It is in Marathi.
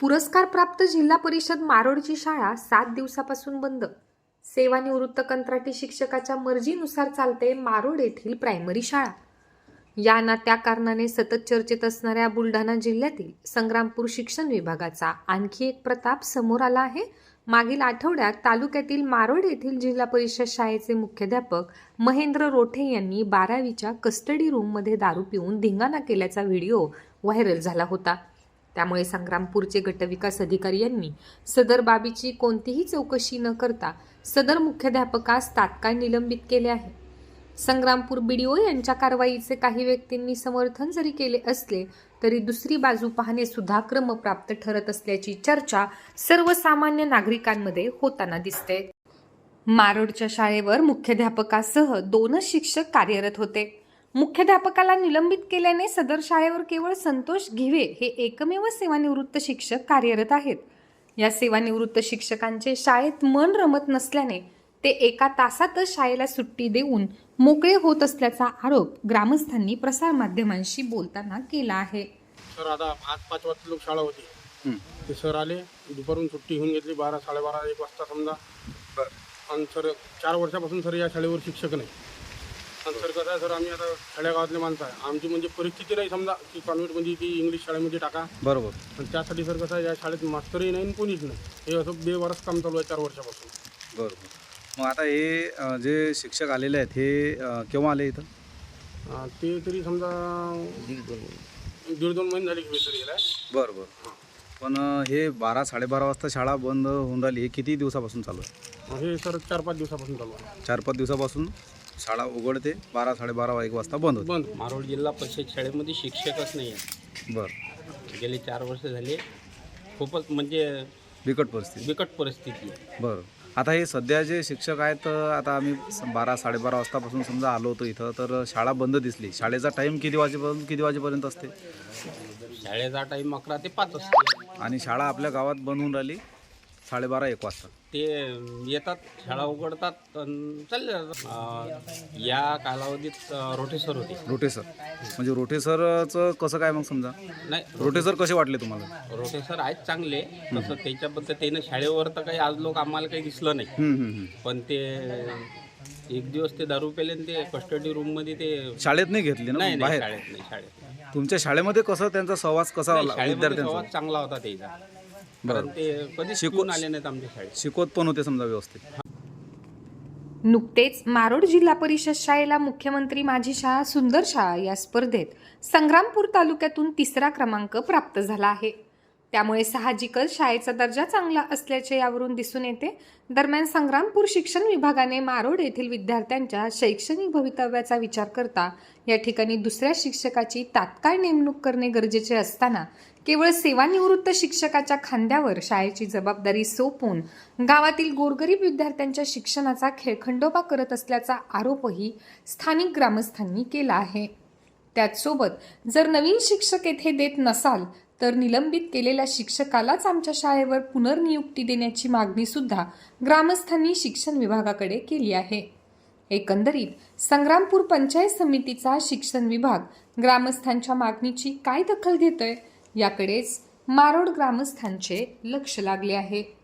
पुरस्कारप्राप्त जिल्हा परिषद मारोडची शाळा सात दिवसापासून बंद. सेवानिवृत्त कंत्राटी शिक्षकाच्या मर्जीनुसार चालते मारोड येथील प्रायमरी शाळा. या ना त्या कारणाने सतत चर्चेत असणाऱ्या बुलढाणा जिल्ह्यातील संग्रामपूर शिक्षण विभागाचा आणखी एक प्रताप समोर आला आहे. मागील आठवड्यात तालुक्यातील मारोड येथील जिल्हा परिषद शाळेचे मुख्याध्यापक महेंद्र रोठे यांनी बारावीच्या कस्टडी रूममध्ये दारू पिऊन धिंगाणा केल्याचा व्हिडिओ व्हायरल झाला होता. त्यामुळे संग्रामपूरचे गटविकास अधिकारी यांनी सदर बाबीची कोणतीही चौकशी न करता सदर मुख्याध्यापकास तात्काळ निलंबित केले आहे. संग्रामपूर बीडीओ यांच्या कारवाईचे काही व्यक्तींनी समर्थन जरी केले असले तरी दुसरी बाजू पाहणे सुद्धा क्रमप्राप्त ठरत असल्याची चर्चा सर्वसामान्य नागरिकांमध्ये होताना दिसते. मारोडच्या शाळेवर मुख्याध्यापकासह दोनच शिक्षक कार्यरत होते. मुख्याध्यापकाला निलंबित केल्याने सदर शाळेवर केवळ संतोष घिवे हे एकमेव सेवानिवृत्त शिक्षक कार्यरत आहेत. या सेवानिवृत्त शिक्षकांचे शाळेत मन रमत नसल्याने ते एका तासातच शाळेला सुट्टी देऊन मोकळे होत असल्याचा आरोप ग्रामस्थांनी प्रसारमाध्यमांशी बोलताना केला आहे. सर आता पाच पाच वाजता लोक शाळा होती ते सर आले दुपारून सुट्टी घेऊन घेतली बारा साडेबारा एक वाजता समजा. आणि सर चार वर्षापासून सर या शाळेवर शिक्षक नाही. आणि सर कसं आहे सर आम्ही आता खेड्यागावातले माणसं आहे. आमची म्हणजे परिस्थिती नाही समजा की कॉन्व्हेंटमध्ये की इंग्लिश शाळेमध्ये टाका. बरोबर. आणि त्यासाठी सर कसं आहे या शाळेत मास्तरही नाही आणि कोणीच नाही. हे असं बेवारस काम चालू आहे चार वर्षापासून. बरोबर. मग आता हे अ, जे शिक्षक आलेले आहेत हे अ, केव्हा आले इथं? अं, ते तरी समजा दीड दोन महिने झाले की सर गेला बरं बरं पण अ, हे बारा साडेबारा वाजता शाळा बंद होऊन राहिली. हे किती दिवसापासून चालू आहे? हे सर चार पाच दिवसापासून चालू आहे. चार पाच दिवसापासून? शाळा उघडते बारा साडेबारा एक वाजता बंद होते. बंद. मारोड जिल्हा परिषद शाळेमध्ये शिक्षकच नाही आहे. बरं. गेले चार वर्ष झाले. खूपच म्हणजे बिकट परिस्थिती. बिकट परिस्थिती आहे. बरं. आता हे सध्या जे शिक्षक आहेत अ, आता आम्ही स- बारा साडेबारा वाजतापासून समजा आलो होतो इथं तर शाळा बंद दिसली. शाळेचा टाईम किती वाजेपासून किती वाजेपर्यंत असते? शाळेचा टाईम अकरा ते पाच असते. आणि शाळा आपल्या गावात बंद होऊन राहिली. साडेबारा एक वाजता. ते येतात शाळा उघडतात अन् चालले जातात. अं, या कालावधीत अं, रोटेसर होते. रोटेसर. म्हणजे रोटेसरचं कसं काय मग समजा? नाही. रोटेसर कसे वाटले तुम्हाला? रोटेसर आहेत चांगले. तसं त्याच्याबद्दल त्यानं शाळेवर तर काही आज लोक आम्हाला काही दिसलं नाही. हम्म, हम्म, हम्म. पण ते एक दिवस ते दारू पेले आणि ते कस्टडी रूममध्ये ते शाळेत नाही घेतली ना? नाही बाहेर? शाळेत नाही शाळेत नाही. तुमच्या शाळेमध्ये कसं त्यांचा सहवास कसा नाही, आला शाळेमध्ये विद्यार्थ्यांचा? संवाद चांगला होता त्याचा. बरं. कारण ते कधीच शिकू- शिकून आले नाहीत आमच्या शाळेत. शिकवत पण होते समजा व्यवस्थित. नुकतेच मारोड जिल्हा परिषद शाळेला मुख्यमंत्री माझी शाळा सुंदर शाळा या स्पर्धेत संग्रामपूर तालुक्यातून तिसरा क्रमांक प्राप्त झाला आहे. त्यामुळे साहजिकच शाळेचा दर्जा चांगला असल्याचे यावरून दिसून येते. दरम्यान संग्रामपूर शिक्षण विभागाने मारोड येथील विद्यार्थ्यांच्या शैक्षणिक भवितव्याचा विचार करता या ठिकाणी दुसऱ्या शिक्षकाची तात्काळ नेमणूक करणे गरजेचे असताना केवळ सेवानिवृत्त शिक्षकाच्या खांद्यावर शाळेची जबाबदारी सोपून गावातील गोरगरीब विद्यार्थ्यांच्या शिक्षणाचा खेळखंडोबा करत असल्याचा आरोपही स्थानिक ग्रामस्थांनी केला आहे. त्याचसोबत जर नवीन शिक्षक येथे देत नसाल तर निलंबित केलेल्या शिक्षकालाच आमच्या शाळेवर पुनर्नियुक्ती देण्याची मागणी सुद्धा ग्रामस्थांनी शिक्षण विभागाकडे केली आहे. एकंदरीत संग्रामपूर पंचायत समितीचा शिक्षण विभाग ग्रामस्थांच्या मागणीची काय दखल घेतोय? याकडेच मारोड ग्रामस्थांचे लक्ष लागले आहे.